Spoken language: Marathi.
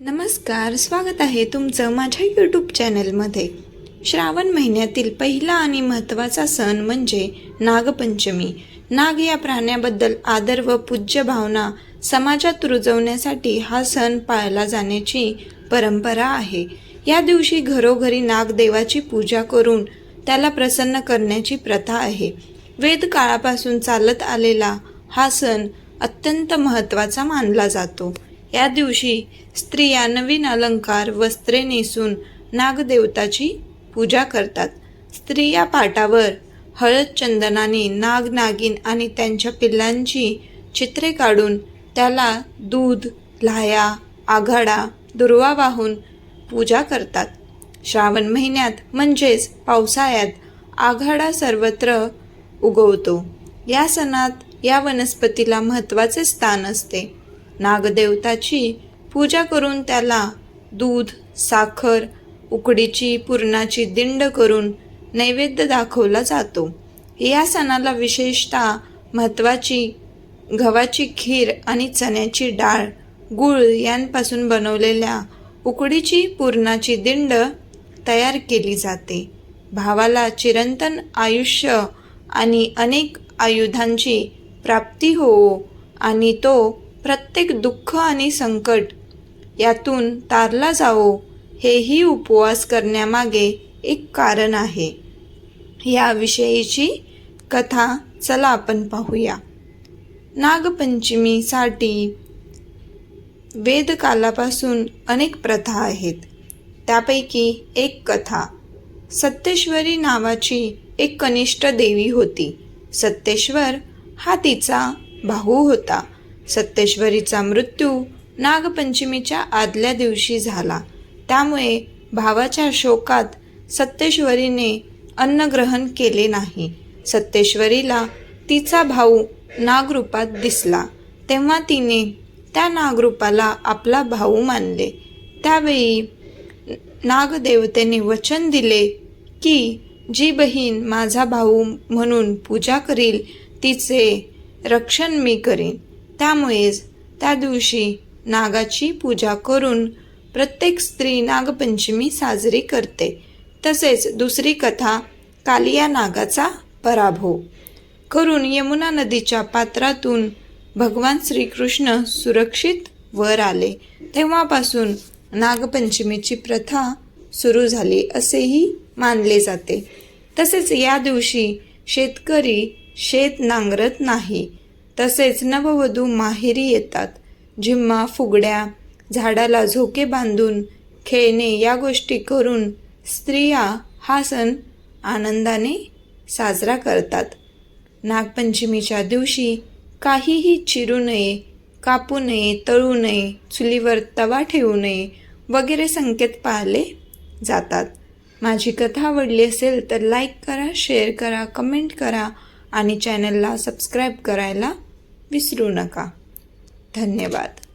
नमस्कार स्वागत आहे तुमचं माझ्या यूट्यूब चॅनलमध्ये श्रावण महिन्यातील पहिला आणि महत्त्वाचा सण म्हणजे नागपंचमी. नाग या प्राण्याबद्दल आदर व पूज्य भावना समाजात रुजवण्यासाठी हा सण पाळला जाण्याची परंपरा आहे. या दिवशी घरोघरी नागदेवाची पूजा करून त्याला प्रसन्न करण्याची प्रथा आहे. वेद काळापासून चालत आलेला हा सण अत्यंत महत्त्वाचा मानला जातो. या दिवशी स्त्रिया नवीन अलंकार वस्त्रे नेसून नागदेवताची पूजा करतात. स्त्रिया पाटावर हळद चंदनाने नागनागिन आणि त्यांच्या पिल्लांची चित्रे काढून त्याला दूध लाह्या आघाडा दुर्वा वाहून पूजा करतात. श्रावण महिन्यात म्हणजेच पावसाळ्यात आघाडा सर्वत्र उगवतो. या सणात या वनस्पतीला महत्त्वाचे स्थान असते. नागदेवताची पूजा करून त्याला दूध साखर उकडीची पुरणाची दिंड करून नैवेद्य दाखवला जातो. या सणाला विशेषतः महत्त्वाची गव्हाची खीर आणि चण्याची डाळ गुळ यांपासून बनवलेल्या उकडीची पुरणाची दिंड तयार केली जाते. भावाला चिरंतन आयुष्य आणि अनेक आयुधांची प्राप्ती होवो आणि तो प्रत्येक दुःख आणि संकट यातून तारला जावो हेही उपवास करण्यामागे एक कारण आहे. याविषयीची कथा चला आपण पाहूया. नागपंचमीसाठी वेदकालापासून अनेक प्रथा आहेत. त्यापैकी एक कथा सत्येश्वरी नावाची एक कनिष्ठ देवी होती. सत्येश्वर हा तिचा भाऊ होता. सत्येश्वरीचा मृत्यू नागपंचमीच्या आदल्या दिवशी झाला. त्यामुळे भावाच्या शोकात सत्येश्वरीने अन्नग्रहण केले नाही. सत्येश्वरीला तिचा भाऊ नागरूपात दिसला. तेव्हा तिने त्या नागरूपाला आपला भाऊ मानले. त्यावेळी नागदेवतेने वचन दिले की जी बहीण माझा भाऊ म्हणून पूजा करील तिचे रक्षण मी करीन. त्यामुळेच त्या दिवशी नागाची पूजा करून प्रत्येक स्त्री नागपंचमी साजरी करते. तसेच दुसरी कथा कालिया नागाचा पराभव. करून यमुना नदीच्या पात्रातून भगवान श्रीकृष्ण सुरक्षित वर आले. तेव्हापासून नागपंचमीची प्रथा सुरू झाली असेही मानले जाते. तसेच या दिवशी शेतकरी शेत नांगरत नाही. तसेच नववधू माहेरी येतात. झिम्मा फुगड्या झाडाला झोके बांधून खेळणे या गोष्टी करून स्त्रिया हा सण आनंदाने साजरा करतात. नागपंचमीच्या दिवशी काहीही चिरू नये कापू नये तळू नये चुलीवर तवा ठेवू नये वगैरे संकेत पाळले जातात. माझी कथा आवडली असेल तर लाईक करा शेअर करा कमेंट करा आणि चॅनलला सबस्क्राईब करायला विसरू नका. धन्यवाद.